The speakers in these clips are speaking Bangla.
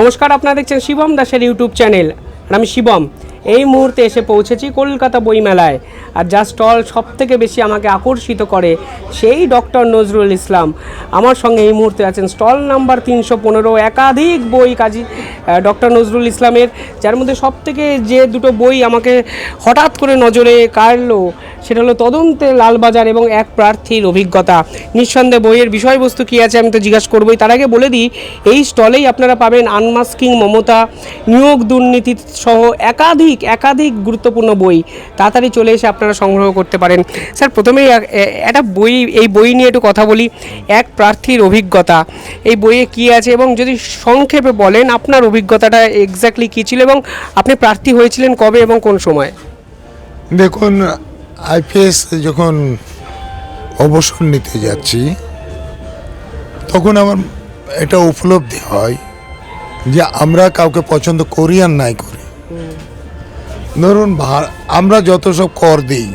নমস্কার, আপনারা দেখছেন শিবম দাসের ইউটিউব চ্যানেল আর আমি শিবম। এই মুহূর্তে এসে পৌঁছেছি কলকাতা বইমেলায়। আর যা স্টল সব থেকে বেশি আমাকে আকর্ষিত করে সেই ডক্টর নজরুল ইসলাম। আমার সঙ্গে এই মুহূর্তে আছেন স্টল নাম্বার তিনশো পনেরো, একাধিক বই কাজী ডক্টর নজরুল ইসলামের। যার মধ্যে সব থেকে যে দুটো বই আমাকে হঠাৎ করে নজরে কাড়লো সেটা হলো তদন্তে লালবাজার এবং এক প্রার্থীর অভিজ্ঞতা। নিঃসন্দেহে বইয়ের বিষয়বস্তু কী আছে আমি তো জিজ্ঞাসা করবোই। তার আগে বলে দিই, এই স্টলেই আপনারা পাবেন আনমাস্কিং মমতা, নিয়োগ দুর্নীতি সহ একাধিক একাধিক গুরুত্বপূর্ণ বই। তাড়াতাড়ি চলে এসে আপনারা সংগ্রহ করতে পারেন। স্যার, প্রথমেই একটা বই, এই বই নিয়ে একটু কথা বলি। এক প্রার্থীর অভিজ্ঞতা। এই বইয়ে কী আছে এবং যদি সংক্ষেপে বলেন, আপনার অভিজ্ঞতাটা এক্স্যাক্টলি কী ছিল এবং আপনি প্রার্থী হয়েছিলেন কবে এবং কোন সময়? দেখুন আইপিএস যখন অবসর নিতে যাচ্ছি, তখন আমার এটা উপলব্ধি হয় যে আমরা কাউকে পছন্দ করি আর নাই করি। ধরুন আমরা যত সব কর দিই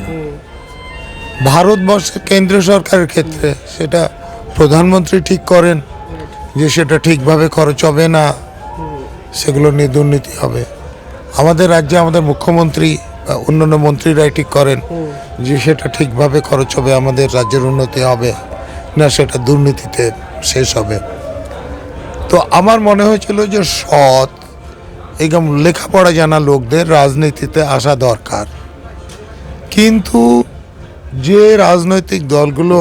ভারতবর্ষের কেন্দ্রীয় সরকারের ক্ষেত্রে সেটা প্রধানমন্ত্রী ঠিক করেন যে সেটা ঠিকভাবে খরচ হবে না, সেগুলো নিয়ে দুর্নীতি হবে। আমাদের রাজ্যে আমাদের মুখ্যমন্ত্রী অন্যান্য মন্ত্রীরাই ঠিক করেন যে সেটা ঠিকভাবে খরচ হবে আমাদের রাজ্যের উন্নতি হবে না সেটা দুর্নীতিতে শেষ হবে। তো আমার মনে হয়েছিল যে সৎ এইরকম লেখাপড়া জানা লোকদের রাজনীতিতে আসা দরকার। কিন্তু যে রাজনৈতিক দলগুলো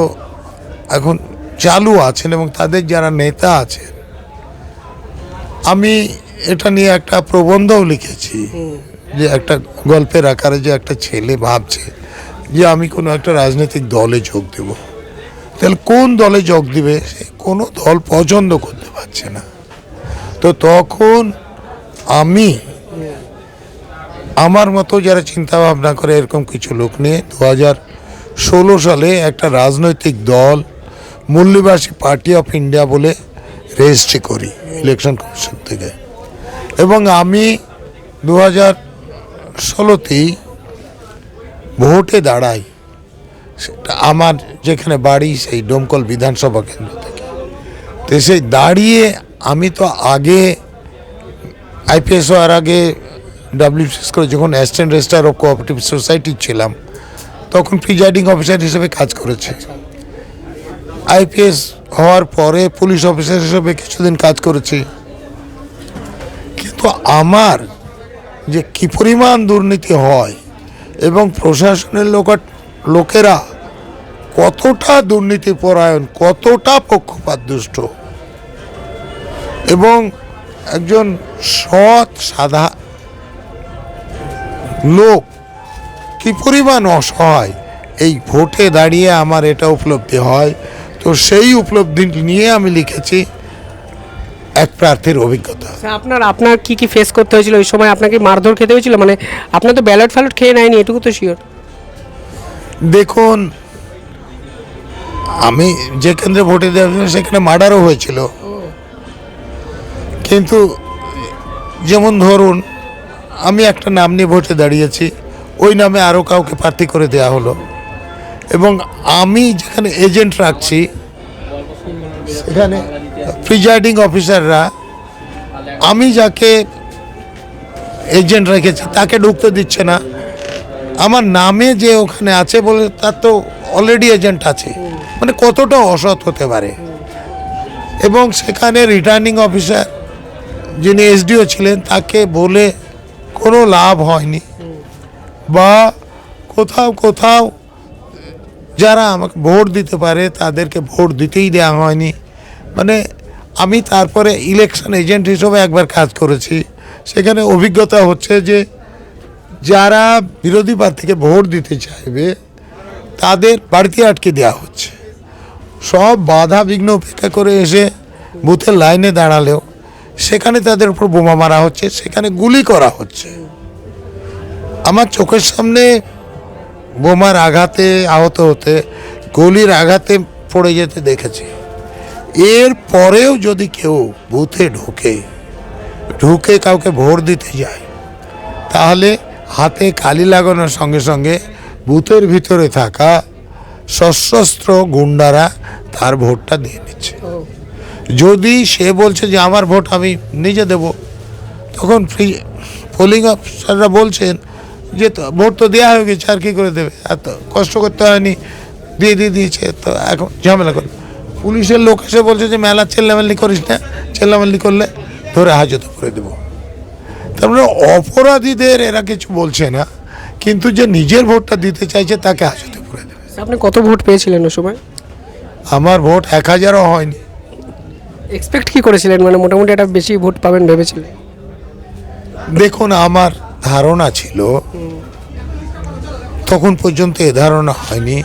এখন চালু আছেন এবং তাদের যারা নেতা আছেন আমি এটা নিয়ে একটা প্রবন্ধও লিখেছি। যে একটা গল্পের আকারে যে একটা ছেলে ভাবছে যে আমি কোনো একটা রাজনৈতিক দলে যোগ দেব। তাহলে কোন দলে যোগ দিবে? সে কোনো দল পছন্দ করতে পারছে না। তো তখন আমি আমার মতো যারা চিন্তা ভাবনা করে এরকম কিছু লোক নিয়ে দু হাজার ষোলো সালে একটা রাজনৈতিক দল মূল্যবাসী পার্টি অফ ইন্ডিয়া বলে রেজিস্ট্রি করি, ইলেকশন কমিশন থেকে। এবং আমি দু হাজার ষোলোতেই ভোটে দাঁড়াই সেটা আমার যেখানে বাড়ি সেই ডোমকল বিধানসভা কেন্দ্র থেকে। তো সেই দাঁড়িয়ে আমি তো আগে আইপিএস হওয়ার আগে ডাব্লিউসিএস করে যখন assistant registrar of cooperative society ছিলাম, তখন প্রিজাইডিং অফিসার হিসেবে কাজ করেছি। আইপিএস হওয়ার পরে পুলিশ অফিসার হিসেবে কিছুদিন কাজ করেছি। কিন্তু আমার যে কি পরিমাণ দুর্নীতি হয় এবং প্রশাসনের লোক লোকেরা কতটা দুর্নীতি পরায়ণ, কতটা পক্ষপাত দুষ্ট এবং একজন সৎ, সাধা লোক কি পরিমাণ অসহায়, এই ভোটে দাঁড়িয়ে আমার এটা উপলব্ধি হয়। তো সেই উপলব্ধি নিয়ে আমি লিখেছি। এক প্রার্থীর অভিজ্ঞতা। আপনার আপনার কি কি ফেস করতে হয়েছিল? ওই সময় আপনাকে মারধর খেতে হয়েছিল? মানে আপনার তো ব্যালট ফ্যালট খেয়ে নেয়নি এটুকু তো শিওর দেখুন আমি যে কেন্দ্রে ভোটে দেওয়া সেখানে মার্ডারও হয়েছিল। কিন্তু যেমন ধরুন আমি একটা নাম নিয়ে ভোটে দাঁড়িয়েছি ওই নামে আরও কাউকে প্রার্থী করে দেওয়া হলো। এবং আমি যেখানে এজেন্ট রাখছি সেখানে প্রিজাইডিং অফিসাররা আমি যাকে এজেন্ট রেখেছি, তাকে ঢুকতে দিচ্ছে না। আমার নামে যে ওখানে আছে বলে তার তো অলরেডি এজেন্ট আছে। মানে কতটা অসৎ হতে পারে। এবং সেখানে রিটার্নিং অফিসার যিনি এসডিও ছিলেন, তাকে বলে কোনো লাভ হয়নি। বা কোথাও কোথাও যারা আমাকে ভোট দিতে পারে, তাদেরকে ভোট দিতেই দেওয়া হয়নি। মানে আমি তারপরে ইলেকশন এজেন্ট হিসেবে একবার কাজ করেছি। সেখানে অভিজ্ঞতা হচ্ছে যে, যারা বিরোধী প্রার্থীকে ভোট দিতে চাইবে, তাদের বাড়িতে আটকে দেওয়া হচ্ছে। সব বাধা বিঘ্ন উপেক্ষা করে এসে বুথের লাইনে দাঁড়ালেও সেখানে তাদের উপর বোমা মারা হচ্ছে, সেখানে গুলি করা হচ্ছে। আমার চোখের সামনে বোমার আঘাতে আহত হতে, গুলির আঘাতে পড়ে যেতে দেখেছি। এর পরেও যদি কেউ বুথে ঢোকে, ঢুকে কাউকে ভোট দিতে যায়, তাহলে হাতে কালি লাগানোর সঙ্গে সঙ্গে বুথের ভিতরে থাকা সশস্ত্র গুন্ডারা তার ভোটটা দিয়ে নিচ্ছে। যদি সে বলছে যে আমার ভোট আমি নিজে দেব, তখন ফ্রি পোলিং অফিসাররা বলছেন যে তো ভোট তো দেওয়া হয়ে গেছে, আর কী করে দেবে? এত কষ্ট করতে হয়নি, দিয়ে দিয়ে দিয়েছে, তো এখন ঝামেলা করে পুলিশের লোক এসে বলছে যে মেলা চেল্লামেল্লি করিস না চেল্লামেল্লি করলে ধরে হাজতে করে দেবো। তারপরে অপরাধীদের এরা কিছু বলছে না কিন্তু যে নিজের ভোটটা দিতে চাইছে তাকে হাজতে করে দেবে। আপনি কত ভোট পেয়েছিলেন ওই সময়? আমার ভোট এক হাজারও হয়নি। এক্সপেক্ট কি করেছিলেন? মানে মোটামুটি একটা বেশি ভোট পাবেন ভেবেছিলেন? দেখুন আমার ধারণা ছিল তখন পর্যন্ত এ ধারণা হয়নি।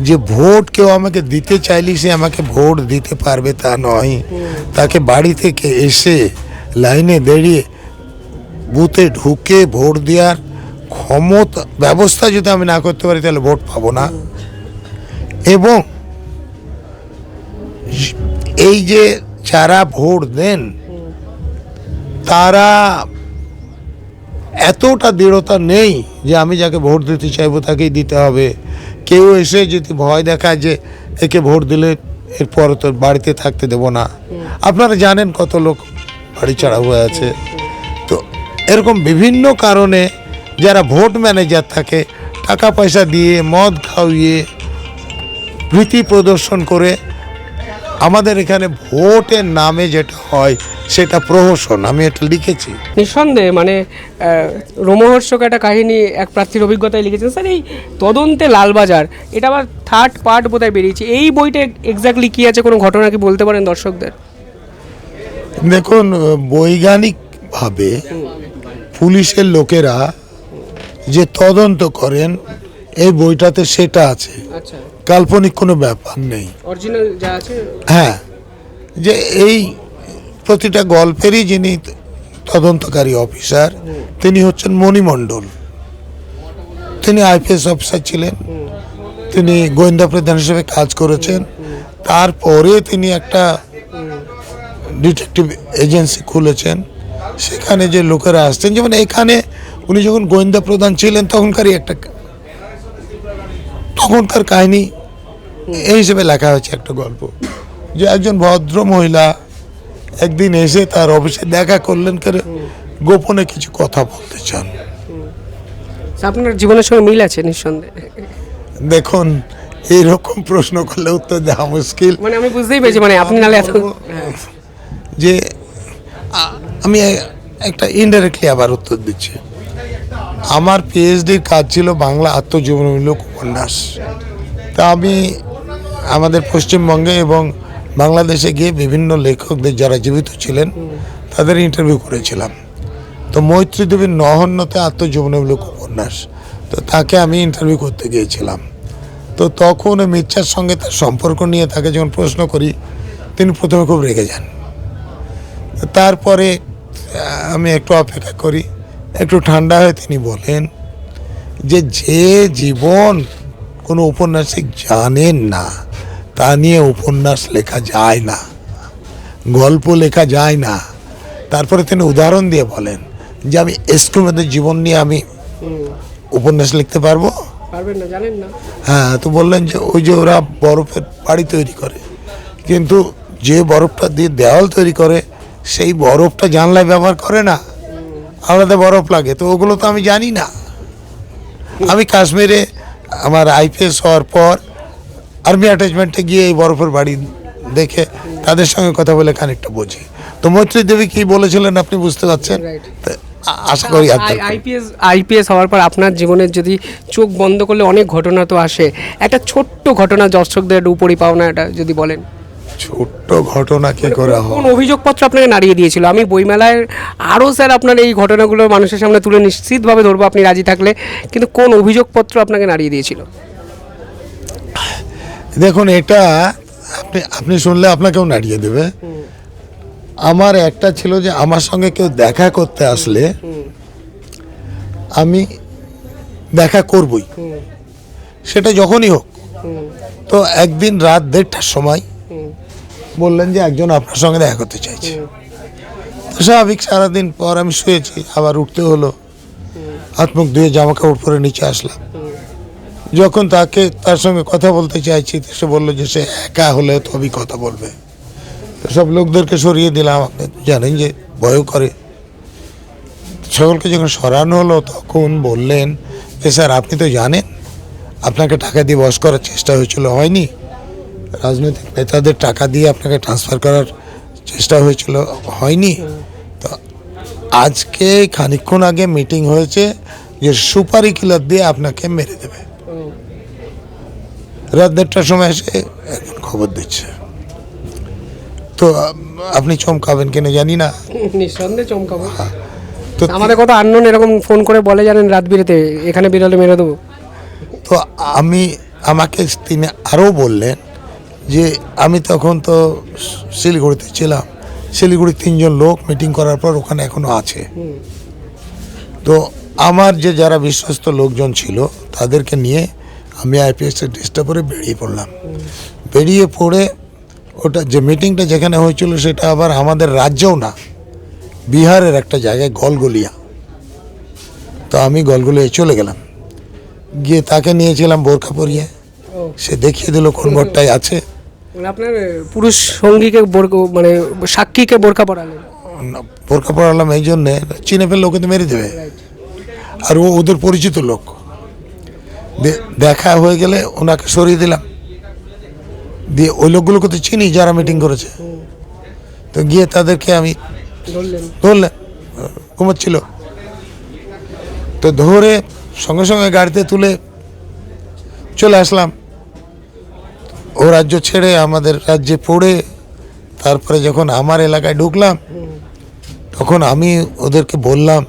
যে ভোট কেউ আমাকে দিতে চাইলে সে আমাকে ভোট দিতে পারবে তা নয়। তাকে বাড়ি থেকে এসে লাইনে দাঁড়িয়ে বুথে ঢুকে ভোট দেওয়ার ক্ষমতা, ব্যবস্থা যদি আমি না করতে পারি, তাহলে ভোট পাবো না। এবং এই যে যারা ভোট দেন, তারা এতটা দৃঢ়তা নেই যে আমি যাকে ভোট দিতে চাইব তাকেই দিতে হবে। কেউ এসে যদি ভয় দেখায় যে একে ভোট দিলে এরপর তো বাড়িতে থাকতে দেব না। আপনারা জানেন কত লোক বাড়ি ছাড়া হয়ে আছে। তো এরকম বিভিন্ন কারণে যারা ভোট ম্যানেজার থাকে, টাকা পয়সা দিয়ে মদ খাওয়িয়ে ভীতি প্রদর্শন করে, আমাদের এখানে ভোটের নামে যেটা হয় সেটা প্রহসন আমি এটা লিখেছি। নিঃসন্দেহে মানে রোমহর্ষক একটা কাহিনী এক প্রার্থীর অভিজ্ঞতায় লিখেছেন স্যার এই তদন্তে লালবাজার এটা আবার থার্ড পার্ট বোধহয় বেরিয়েছে এই বইটা এক্স্যাক্টলি কী আছে কোনো ঘটনা কি বলতে পারেন দর্শকদের? দেখুন বৈজ্ঞানিকভাবে পুলিশের লোকেরা যে তদন্ত করেন এই বইটাতে সেটা আছে। আচ্ছা। কাল্পনিক কোনো ব্যাপার নেই। অরিজিনাল যা আছে? হ্যাঁ যে এই প্রতিটা গল্পেরই যিনি তদন্তকারী অফিসার, তিনি হচ্ছেন মণিমণ্ডল তিনি আইপিএস অফিসার ছিলেন। তিনি গোয়েন্দা প্রধান হিসেবে কাজ করেছেন। তারপরে তিনি একটা ডিটেকটিভ এজেন্সি খুলেছেন। সেখানে যে লোকেরা আসতেন যেমন এখানে উনি যখন গোয়েন্দা প্রধান ছিলেন, তখনকারই একটা তখনকার কাহিনী এই হিসেবে লেখা হয়েছে একটা গল্প। যে একজন ভদ্র মহিলা একদিন এসে তার অফিসে দেখা করলেন করে গোপনে কিছু কথা বলতে চান। আপনার জীবনের সঙ্গে মিল আছে নিঃসন্দেহে? দেখুন এইরকম প্রশ্ন করলে উত্তর দেওয়া মুশকিল। মানে আমি বুঝতেই পেরেছি মানে আপনি নালে এত যে আমি একটা ইনডাইরেক্টলি আবার উত্তর দিচ্ছি। আমার পিএইচডির কাজ ছিল বাংলা আত্মজীবনীমূলক উপন্যাস তা আমি আমাদের পশ্চিমবঙ্গে এবং বাংলাদেশে গিয়ে বিভিন্ন লেখকদের যারা জীবিত ছিলেন, তাদের ইন্টারভিউ করেছিলাম। তো মৈত্রী দেবীর নহন্যতে আত্মজীবনীমূলক উপন্যাস। তো তাকে আমি ইন্টারভিউ করতে গিয়েছিলাম। তো তখন ওই মির্জার সঙ্গে তার সম্পর্ক নিয়ে তাকে যখন প্রশ্ন করি, তিনি প্রথমে খুব রেগে যান। তারপরে আমি একটু অপেক্ষা করি, একটু ঠান্ডা হয়ে তিনি বলেন যে যে জীবন কোনো উপন্যাসিক জানেন না তা নিয়ে উপন্যাস লেখা যায় না গল্প লেখা যায় না। তারপরে তিনি উদাহরণ দিয়ে বলেন যে আমি এস্কুমেদের জীবন নিয়ে আমি উপন্যাস লিখতে পারব? হ্যাঁ তো বললেন যে ওই যে ওরা বরফের বাড়ি তৈরি করে কিন্তু যে বরফটা দিয়ে দেওয়াল তৈরি করে সেই বরফটা জানলায় ব্যবহার করে না। আলাদা বরফ লাগে তো ওগুলো তো আমি জানি না। আমি কাশ্মীরে আমার আইপিএস হওয়ার পর আর্মি অ্যাটাচমেন্টে গিয়ে এই বরফের বাড়ি দেখে তাদের সঙ্গে কথা বলে খানিকটা বুঝি। তো মৈত্রী দেবী কি বলেছিলেন আপনি বুঝতে পারছেন? আশা করি। আইপিএস আইপিএস হওয়ার পর আপনার জীবনের যদি চোখ বন্ধ করলে অনেক ঘটনা তো আসে। একটা ছোট্ট ঘটনা দর্শকদের একটু উপরই পাওনা এটা যদি বলেন। ছোট্ট ঘটনা কি করে হয়? কোন অভিযোগপত্র আপনাকে নাড়িয়ে দিয়েছিল? আমি বইমেলায় আরও স্যার আপনার এই ঘটনাগুলো মানুষের সামনে তুলে নিশ্চিতভাবে ধরবো আপনি রাজি থাকলে। কিন্তু কোন অভিযোগপত্র আপনাকে নাড়িয়ে দিয়েছিল? দেখুন, এটা আপনি আপনি শুনলে আপনাকেও নাড়িয়ে দেবে। আমার একটা ছিল যে, আমার সঙ্গে কেউ দেখা করতে আসলে আমি দেখা করবই। সেটা যখনই হোক। তো একদিন রাত দেড়টার সময় বললেন যে, একজন আপনার সঙ্গে দেখা করতে চাইছে। তো স্বাভাবিক সারাদিন পর আমি শুয়েছি, আবার উঠতে হলো। হাত মুখ ধুয়ে জামা কাপড় পরে নিচে আসলাম। যখন তাকে, তার সঙ্গে কথা বলতে চাইছি সে বলল যে সে একা হলে তবেই কথা বলবে। সব লোকদেরকে সরিয়ে দিলাম। আপনি জানেন যে ভয় করে। সকলকে যখন সরানো হলো, তখন বললেন যে স্যার, আপনি তো জানেন, আপনাকে টাকা দিয়ে বস করার চেষ্টা হয়েছিল, হয়নি? রাজনৈতিক নেতাদের টাকা দিয়ে আপনাকে ট্রান্সফার করার চেষ্টা হয়েছিল, হয়নি? তো আজকে খানিকক্ষণ আগে মিটিং হয়েছে যে সুপারি কিলার দিয়ে আপনাকে মেরে দেবে। রাত দেড়টার সময় এসে এখন খবর দিচ্ছে। তো আপনি চমকাবেন কিনা জানি না। নিঃসন্দেহে চমকাবো। তো আমাদের কত আননোন এরকম ফোন করে বলে জানেন রাত বিরেতে এখানে বেরোলে মেরে দেবো। তো আমি আমাকে তিনি আরও বললেন যে আমি তখন তো শিলিগুড়িতে ছিলাম। শিলিগুড়ির তিনজন লোক মিটিং করার পর ওখানে এখনও আছে। তো আমার যে যারা বিশ্বস্ত লোকজন ছিল তাদেরকে নিয়ে আমি আইপিএসের ড্রেসটা পরে বেরিয়ে পড়লাম। বেরিয়ে পড়ে ওটা যে মিটিংটা যেখানে হয়েছিল সেটা আবার আমাদের রাজ্যেও না বিহারের একটা জায়গায় গলগলিয়া। তো আমি গলগলিয়ায় চলে গেলাম। গিয়ে তাকে নিয়েছিলাম বোরখা পরিয়ে। সে দেখিয়ে দিল কোন ঘরটায় আছে। মানে আপনার পুরুষ সঙ্গীকে মানে সাক্ষীকে পরালেন? বোরখা পরালাম এই জন্যে। চিনে ফেললে ওকে তো মেরে দেবে। আর ও ওদের পরিচিত লোক। দেখা হয়ে গেলে ওনাকে সরিয়ে দিলাম। দিয়ে ওই লোকগুলোকে তো চিনি যারা মিটিং করেছে। তো গিয়ে তাদেরকে আমি ধরলেন। ঘুমাচ্ছিল। তো ধরে সঙ্গে সঙ্গে গাড়িতে তুলে চলে আসলাম। ও রাজ্য ছেড়ে আমাদের রাজ্যে পড়ে তারপরে যখন আমার এলাকায় ঢুকলাম তখন আমি ওদেরকে বললাম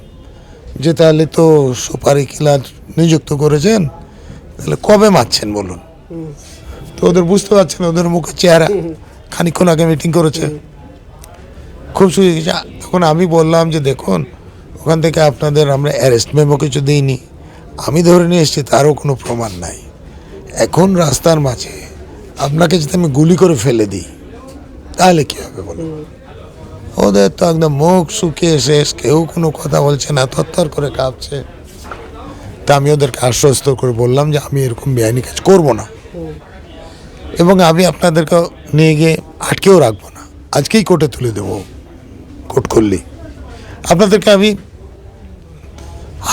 যে তাহলে তো সুপারি কিলার নিযুক্ত করেছেন তাহলে কবে মারছেন বলুন? তো ওদের বুঝতে পারছেন ওদের মুখে চেহারা। খানিকক্ষণ আগে মিটিং করেছে। খুব সুযোগ তখন আমি বললাম যে, দেখুন, ওখান থেকে আপনাদের আমরা অ্যারেস্ট মেমো কিছু দিইনি। আমি ধরে নিয়ে এসেছি, তারও কোনো প্রমাণ নাই। এখন রাস্তার মাঝে আপনাকে যদি আমি গুলি করে ফেলে দিই, তাহলে কী হবে বলুন? ওদের তো একদম মুখ শুকিয়ে শেষ। কেউ কোনো কথা বলছে না, থরথর করে কাঁপছে। তা আমি ওদেরকে আশ্বস্ত করে বললাম যে আমি এরকম বেআইনি কাজ করব না। এবং আমি আপনাদেরকে নিয়ে গিয়ে আটকেও রাখব না। আজকেই কোর্টে তুলে দেবো, কোর্ট করলি আপনাদেরকে আমি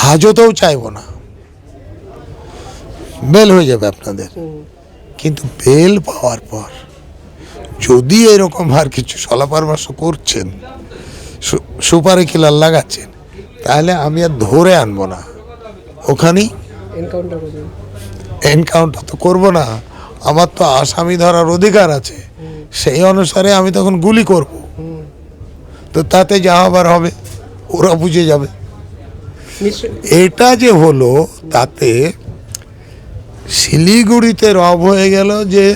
হাজতেও চাইব না। বেল হয়ে যাবে আপনাদের। কিন্তু বেল পাওয়ার পর যদি এরকম আর কিছু সলা পরামর্শ করছেন সুপারি কিলার লাগাচ্ছেন, তাহলে আমি আর ধরে আনব না। ওখানেই? এনকাউন্টার এনকাউন্টার তো করব না। আমার তো আসামি ধরার অধিকার আছে। সেই অনুসারে আমি তখন গুলি করব। তো তাতে যা হবার হবে ওরা বুঝে যাবে। এটা যে হলো তাতে শিলিগুড়িতে রব হয়ে গেল যে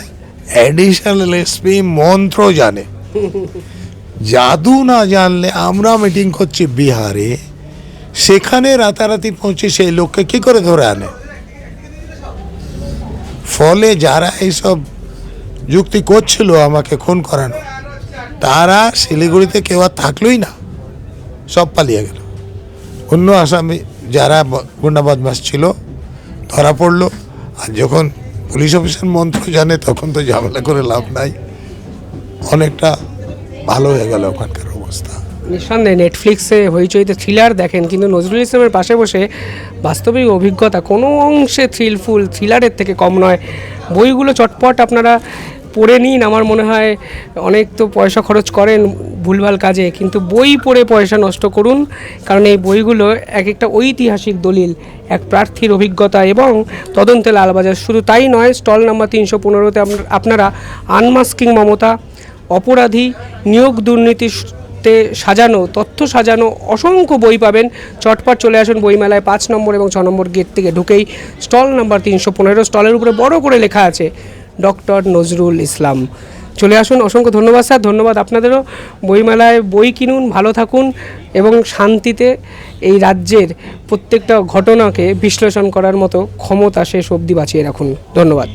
অ্যাডিশনাল এসপি মন্ত্র জানে। জাদু না জানলে আমরা মিটিং করছি বিহারে। সেখানে রাতারাতি পৌঁছে সেই লোককে কি করে ধরে আনে? ফলে যারা এইসব যুক্তি করছিল আমাকে খুন করানো, তারা শিলিগুড়িতে কেউ আর থাকলোই না, সব পালিয়ে গেল। অন্য আসামি যারা গুন্ডা বদমাস ছিল, ধরা পড়ল, আর যখন পুলিশ অফিসার মন্ত্র জানে, তখন তো ঝামেলা করে লাভ নাই। অনেকটা ভালো হয়ে গেল ওখানকার অবস্থা। নিঃসন্দেহে নেটফ্লিক্সে হইচইতে থ্রিলার দেখেন, কিন্তু নজরুল ইসলামের পাশে বসে বাস্তবিক অভিজ্ঞতা কোনো অংশে থ্রিলফুল থ্রিলারের থেকে কম নয়। বইগুলো চটপট আপনারা পড়ে নিন, আমার মনে হয় অনেক তো পয়সা খরচ করেন ভুলভাল কাজে, কিন্তু বই পড়ে পয়সা নষ্ট করুন, কারণ এই বইগুলো এক একটা ঐতিহাসিক দলিল, এক প্রার্থীর অভিজ্ঞতা এবং তদন্তে লালবাজার শুধু তাই নয়, স্টল নাম্বার তিনশো পনেরোতে আপনারা আনমাস্কিং মমতা, অপরাধী, নিয়োগ দুর্নীতি তে সাজানো, তথ্য সাজানো অসংখ্য বই পাবেন। চটপট চলে আসুন বইমেলায় পাঁচ নম্বর এবং ছ নম্বর গেট থেকে ঢুকেই। স্টল নাম্বার তিনশো পনেরো, স্টলের উপরে বড় করে লেখা আছে, ডক্টর নজরুল ইসলাম। চলে আসুন, অসংখ্য ধন্যবাদ স্যার, ধন্যবাদ আপনাদেরও। বইমেলায় বই কিনুন, ভালো থাকুন এবং শান্তিতে এই রাজ্যের প্রত্যেকটা ঘটনাকে বিশ্লেষণ করার মতো ক্ষমতা শেষ অবধি বাঁচিয়ে রাখুন। ধন্যবাদ।